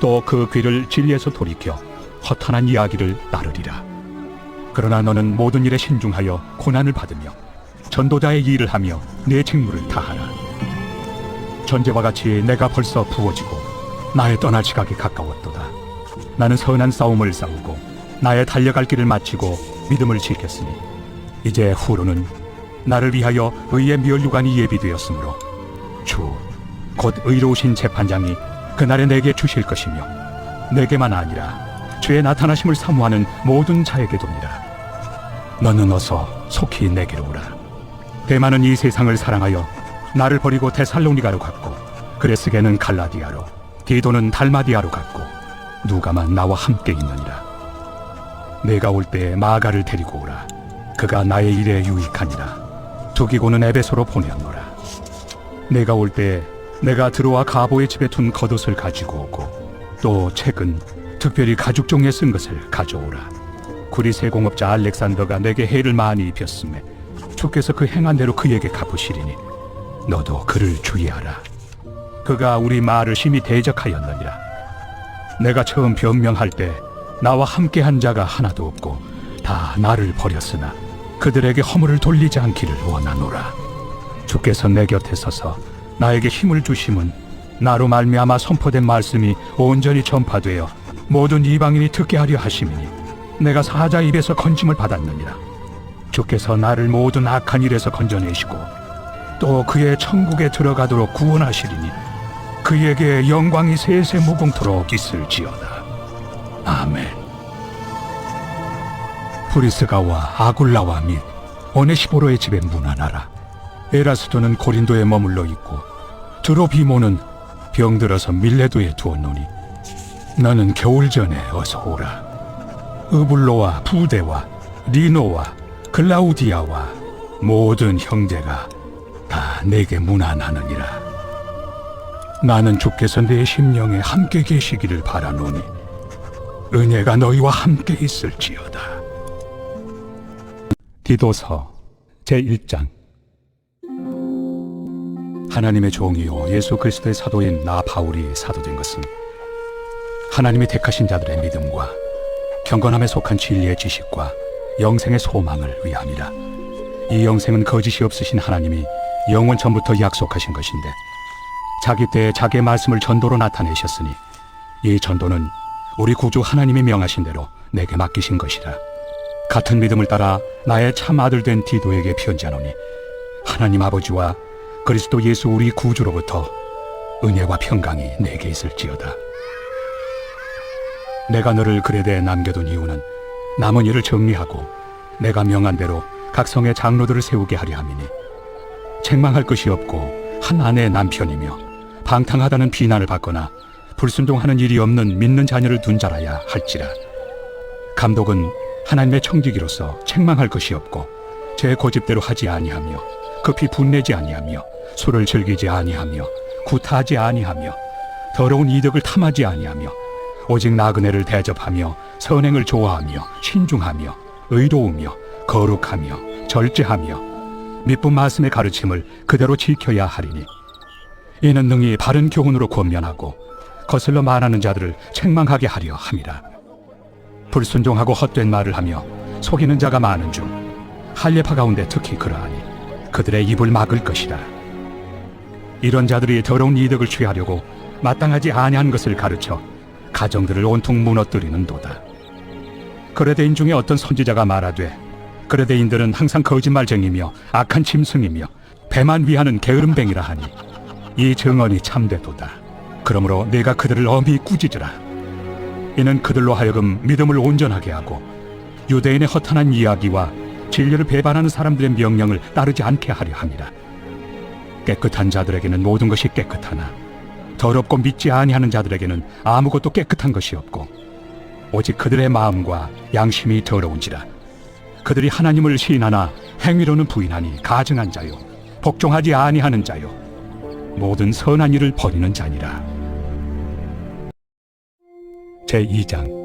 또 그 귀를 진리에서 돌이켜 허탄한 이야기를 따르리라. 그러나 너는 모든 일에 신중하여 고난을 받으며 전도자의 일을 하며 내 직무를 다하라. 전제와 같이 내가 벌써 부어지고 나의 떠날 시각이 가까웠도다. 나는 선한 싸움을 싸우고 나의 달려갈 길을 마치고 믿음을 지켰으니 이제 후로는 나를 위하여 의의 멸류관이 예비되었으므로 주 곧 의로우신 재판장이 그날에 내게 주실 것이며 내게만 아니라 주의 나타나심을 사모하는 모든 자에게도니라. 너는 어서 속히 내게로 오라. 대만은 이 세상을 사랑하여 나를 버리고 데살로니가로 갔고 그레스게는 갈라디아로 디도는 달마디아로 갔고 누가만 나와 함께 있느니라. 내가 올 때에 마가를 데리고 오라. 그가 나의 일에 유익하니라. 두기고는 에베소로 보내었노라. 내가 올 때에 내가 들어와 가보의 집에 둔 겉옷을 가지고 오고 또 책은 특별히 가죽 종에 쓴 것을 가져오라. 구리 세 공업자 알렉산더가 내게 해를 많이 입혔음에 주께서 그 행한 대로 그에게 갚으시리니 너도 그를 주의하라. 그가 우리 말을 심히 대적하였느니라. 내가 처음 변명할 때 나와 함께한 자가 하나도 없고 다 나를 버렸으나 그들에게 허물을 돌리지 않기를 원하노라. 주께서 내 곁에 서서 나에게 힘을 주심은 나로 말미암아 선포된 말씀이 온전히 전파되어 모든 이방인이 듣게 하려 하심이니 내가 사자 입에서 건짐을 받았느니라. 주께서 나를 모든 악한 일에서 건져내시고 또 그의 천국에 들어가도록 구원하시리니 그에게 영광이 세세 무궁토록 있을지어다. 아멘. 브리스가와 아굴라와 및 오네시보로의 집에 문안하라. 에라스도는 고린도에 머물러 있고 드로비모는 병들어서 밀레도에 두었노니 너는 겨울 전에 어서 오라. 으블로와 부대와 리노와 글라우디아와 모든 형제가 다 내게 문안하느니라. 나는 주께서 내 심령에 함께 계시기를 바라노니 은혜가 너희와 함께 있을지어다. 디도서 제1장 하나님의 종이요 예수 그리스도의 사도인 나 바울이 사도된 것은 하나님이 택하신 자들의 믿음과 경건함에 속한 진리의 지식과 영생의 소망을 위함이라. 이 영생은 거짓이 없으신 하나님이 영원 전부터 약속하신 것인데 자기 때에 자기의 말씀을 전도로 나타내셨으니 이 전도는 우리 구주 하나님이 명하신 대로 내게 맡기신 것이라. 같은 믿음을 따라 나의 참 아들 된 디도에게 편지하노니 하나님 아버지와 그리스도 예수 우리 구주로부터 은혜와 평강이 내게 있을지어다. 내가 너를 그레대에 남겨둔 이유는 남은 일을 정리하고 내가 명한 대로 각 성의 장로들을 세우게 하려 함이니 책망할 것이 없고 한 아내의 남편이며 방탕하다는 비난을 받거나 불순종하는 일이 없는 믿는 자녀를 둔 자라야 할지라 감독은 하나님의 청지기로서 책망할 것이 없고 제 고집대로 하지 아니하며 급히 분내지 아니하며 술을 즐기지 아니하며 구타하지 아니하며 더러운 이득을 탐하지 아니하며 오직 나그네를 대접하며 선행을 좋아하며 신중하며 의로우며 거룩하며 절제하며 미쁜 말씀의 가르침을 그대로 지켜야 하리니. 이는 능히 바른 교훈으로 권면하고 거슬러 말하는 자들을 책망하게 하려 함이라. 불순종하고 헛된 말을 하며 속이는 자가 많은 중 할례파 가운데 특히 그러하니 그들의 입을 막을 것이라 이런 자들이 더러운 이득을 취하려고 마땅하지 아니한 것을 가르쳐 가정들을 온통 무너뜨리는도다. 그레대인 중에 어떤 선지자가 말하되 그레대인들은 항상 거짓말쟁이며 악한 짐승이며 배만 위하는 게으름뱅이라 하니 이 증언이 참되도다. 그러므로 내가 그들을 엄히 꾸짖으라. 이는 그들로 하여금 믿음을 온전하게 하고 유대인의 허탄한 이야기와 진리를 배반하는 사람들의 명령을 따르지 않게 하려 함이라. 깨끗한 자들에게는 모든 것이 깨끗하나 더럽고 믿지 아니하는 자들에게는 아무것도 깨끗한 것이 없고 오직 그들의 마음과 양심이 더러운지라. 그들이 하나님을 시인하나 행위로는 부인하니 가증한 자요 복종하지 아니하는 자요 모든 선한 일을 버리는 자니라. 제 2장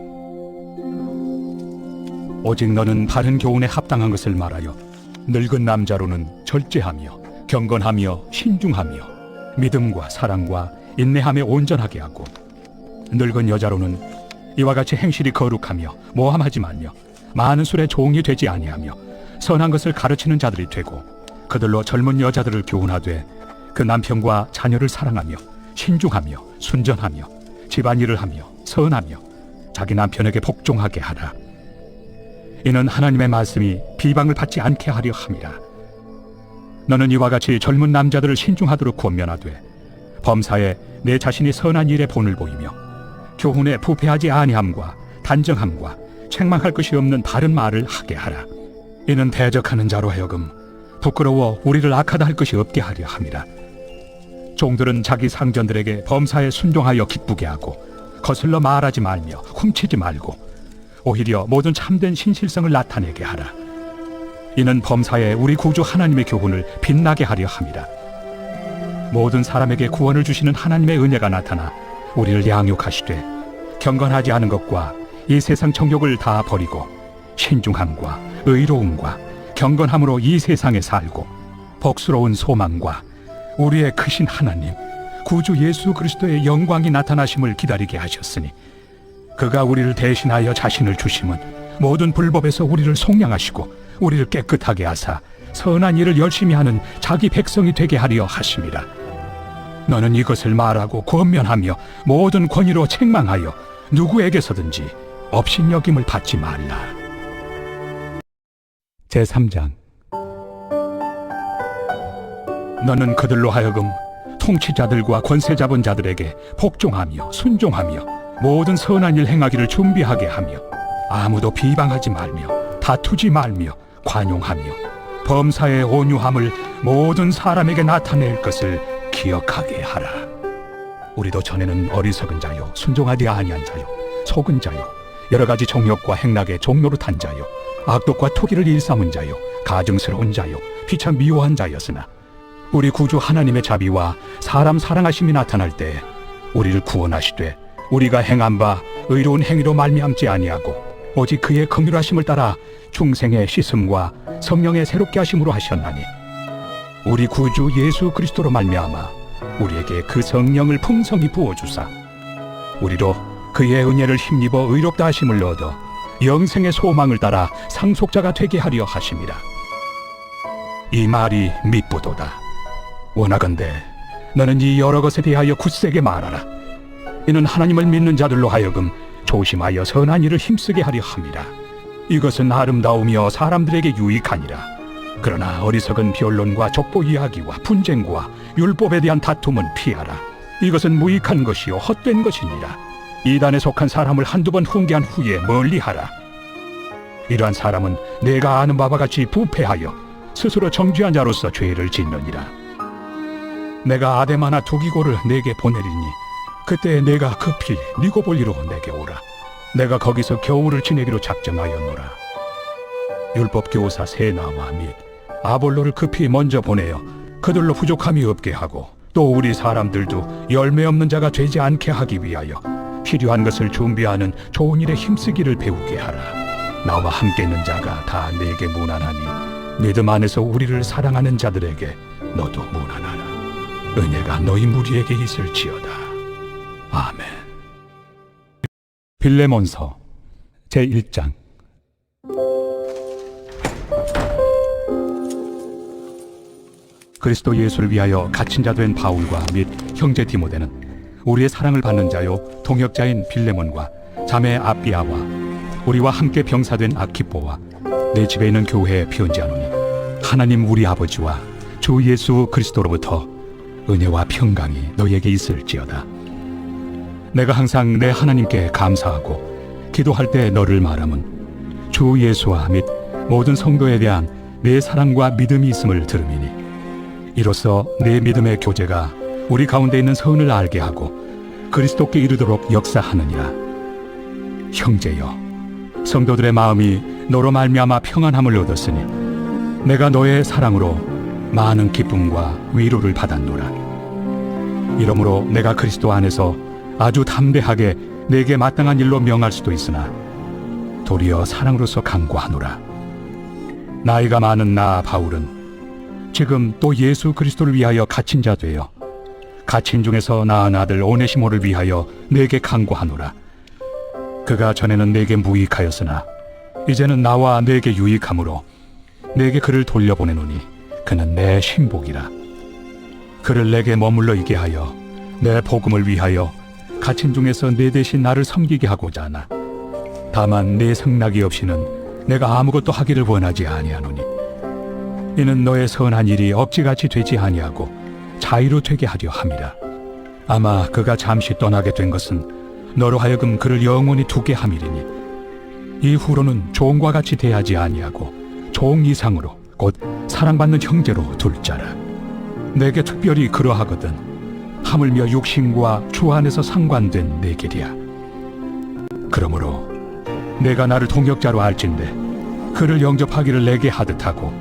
오직 너는 바른 교훈에 합당한 것을 말하여 늙은 남자로는 절제하며 경건하며 신중하며 믿음과 사랑과 인내함에 온전하게 하고 늙은 여자로는 이와 같이 행실이 거룩하며 모함하지 말며 많은 술에 종이 되지 아니하며 선한 것을 가르치는 자들이 되고 그들로 젊은 여자들을 교훈하되 그 남편과 자녀를 사랑하며 신중하며 순전하며 집안일을 하며 선하며 자기 남편에게 복종하게 하라 이는 하나님의 말씀이 비방을 받지 않게 하려 함이라 너는 이와 같이 젊은 남자들을 신중하도록 권면하되 범사에 내 자신이 선한 일에 본을 보이며 교훈에 부패하지 아니함과 단정함과 책망할 것이 없는 바른 말을 하게 하라. 이는 대적하는 자로 하여금 부끄러워 우리를 악하다 할 것이 없게 하려 함이라. 종들은 자기 상전들에게 범사에 순종하여 기쁘게 하고 거슬러 말하지 말며 훔치지 말고 오히려 모든 참된 신실성을 나타내게 하라. 이는 범사에 우리 구주 하나님의 교훈을 빛나게 하려 함이라. 모든 사람에게 구원을 주시는 하나님의 은혜가 나타나 우리를 양육하시되 경건하지 않은 것과 이 세상 정욕을 다 버리고 신중함과 의로움과 경건함으로 이 세상에 살고 복스러운 소망과 우리의 크신 하나님 구주 예수 그리스도의 영광이 나타나심을 기다리게 하셨으니 그가 우리를 대신하여 자신을 주심은 모든 불법에서 우리를 속량하시고 우리를 깨끗하게 하사 선한 일을 열심히 하는 자기 백성이 되게 하려 하심이라. 너는 이것을 말하고 권면하며 모든 권위로 책망하여 누구에게서든지 업신여김을 받지 말라. 제3장 너는 그들로 하여금 통치자들과 권세 잡은 자들에게 복종하며 순종하며 모든 선한 일 행하기를 준비하게 하며 아무도 비방하지 말며 다투지 말며 관용하며 범사의 온유함을 모든 사람에게 나타낼 것을 기억하게 하라. 우리도 전에는 어리석은 자요, 순종하지 아니한 자요, 속은 자요, 여러 가지 종욕과 행락의 종로릇한 자요, 악독과 토기를 일삼은 자요, 가증스러운 자요, 피차 미워한 자였으나 우리 구주 하나님의 자비와 사람 사랑하심이 나타날 때 우리를 구원하시되 우리가 행한 바 의로운 행위로 말미암지 아니하고 오직 그의 긍휼하심을 따라 중생의 씻음과 성령의 새롭게 하심으로 하셨나니 우리 구주 예수 그리스도로 말미암아 우리에게 그 성령을 풍성히 부어 주사 우리로 그의 은혜를 힘입어 의롭다 하심을 얻어 영생의 소망을 따라 상속자가 되게 하려 하심이라. 이 말이 미쁘도다. 원하건대 너는 이 여러 것에 대하여 굳세게 말하라 이는 하나님을 믿는 자들로 하여금 조심하여 선한 일을 힘쓰게 하려 함이라. 이것은 아름다우며 사람들에게 유익하니라. 그러나 어리석은 변론과 족보 이야기와 분쟁과 율법에 대한 다툼은 피하라. 이것은 무익한 것이요 헛된 것이니라. 이단에 속한 사람을 한두 번 훈계한 후에 멀리하라. 이러한 사람은 내가 아는 바와 같이 부패하여 스스로 정죄한 자로서 죄를 짓느니라. 내가 아데마나 두기고를 내게 보내리니 그때 내가 급히 니고볼리로 내게 오라. 내가 거기서 겨울을 지내기로 작정하였노라. 율법 교사 세나와 및 아볼로를 급히 먼저 보내어 그들로 부족함이 없게 하고 또 우리 사람들도 열매 없는 자가 되지 않게 하기 위하여 필요한 것을 준비하는 좋은 일에 힘쓰기를 배우게 하라. 나와 함께 있는 자가 다 내게 무난하니 믿음 안에서 우리를 사랑하는 자들에게 너도 무난하라. 은혜가 너희 무리에게 있을지어다. 아멘. 빌레몬서 제 1장 그리스도 예수를 위하여 갇힌 자 된 바울과 및 형제 디모데는 우리의 사랑을 받는 자요 동역자인 빌레몬과 자매 아비아와 우리와 함께 병사된 아키포와 내 집에 있는 교회에 편지하노니 하나님 우리 아버지와 주 예수 그리스도로부터 은혜와 평강이 너에게 있을지어다. 내가 항상 내 하나님께 감사하고 기도할 때 너를 말함은 주 예수와 및 모든 성도에 대한 내 사랑과 믿음이 있음을 들음이니 이로써 내 믿음의 교제가 우리 가운데 있는 선을 알게 하고 그리스도께 이르도록 역사하느니라. 형제여, 성도들의 마음이 너로 말미암아 평안함을 얻었으니 내가 너의 사랑으로 많은 기쁨과 위로를 받았노라. 이러므로 내가 그리스도 안에서 아주 담대하게 내게 마땅한 일로 명할 수도 있으나 도리어 사랑으로서 강구하노라. 나이가 많은 나 바울은 지금 또 예수 그리스도를 위하여 갇힌 자 되어 갇힌 중에서 낳은 아들 오네시모를 위하여 내게 강구하노라. 그가 전에는 내게 무익하였으나 이제는 나와 내게 유익함으로 내게 그를 돌려보내노니 그는 내 신복이라. 그를 내게 머물러 있게 하여 내 복음을 위하여 갇힌 중에서 내 대신 나를 섬기게 하고자 하나. 다만 내 승낙이 없이는 내가 아무것도 하기를 원하지 아니하노니 이는 너의 선한 일이 억지같이 되지 아니하고 자유로 되게 하려 함이라. 아마 그가 잠시 떠나게 된 것은 너로 하여금 그를 영원히 두게 함이리니 이후로는 종과 같이 대하지 아니하고 종 이상으로 곧 사랑받는 형제로 둘 자라. 내게 특별히 그러하거든. 하물며 육신과 주 안에서 상관된 내 길이야. 그러므로 내가 나를 동역자로 알진대 그를 영접하기를 내게 하듯 하고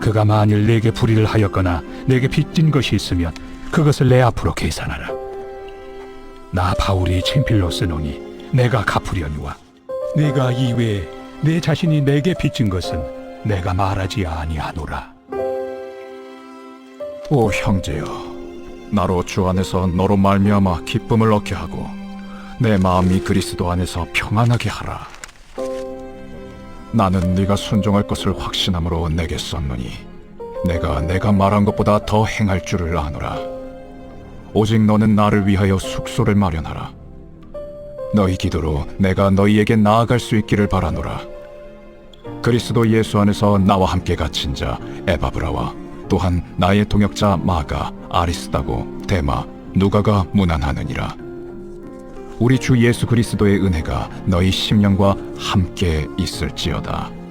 그가 만일 내게 불의를 하였거나 내게 빚진 것이 있으면 그것을 내 앞으로 계산하라. 나 바울이 친필로 쓰노니 내가 갚으려니와 내가 이외에 내 자신이 내게 빚진 것은 내가 말하지 아니하노라. 오 형제여 나로 주 안에서 너로 말미암아 기쁨을 얻게 하고 내 마음이 그리스도 안에서 평안하게 하라. 나는 네가 순종할 것을 확신함으로 내게 썼노니 내가 내가 말한 것보다 더 행할 줄을 아노라. 오직 너는 나를 위하여 숙소를 마련하라. 너희 기도로 내가 너희에게 나아갈 수 있기를 바라노라. 그리스도 예수 안에서 나와 함께 갇힌 자 에바브라와 또한 나의 동역자 마가, 아리스다고, 데마, 누가가 문안하느니라. 우리 주 예수 그리스도의 은혜가 너희 심령과 함께 있을지어다.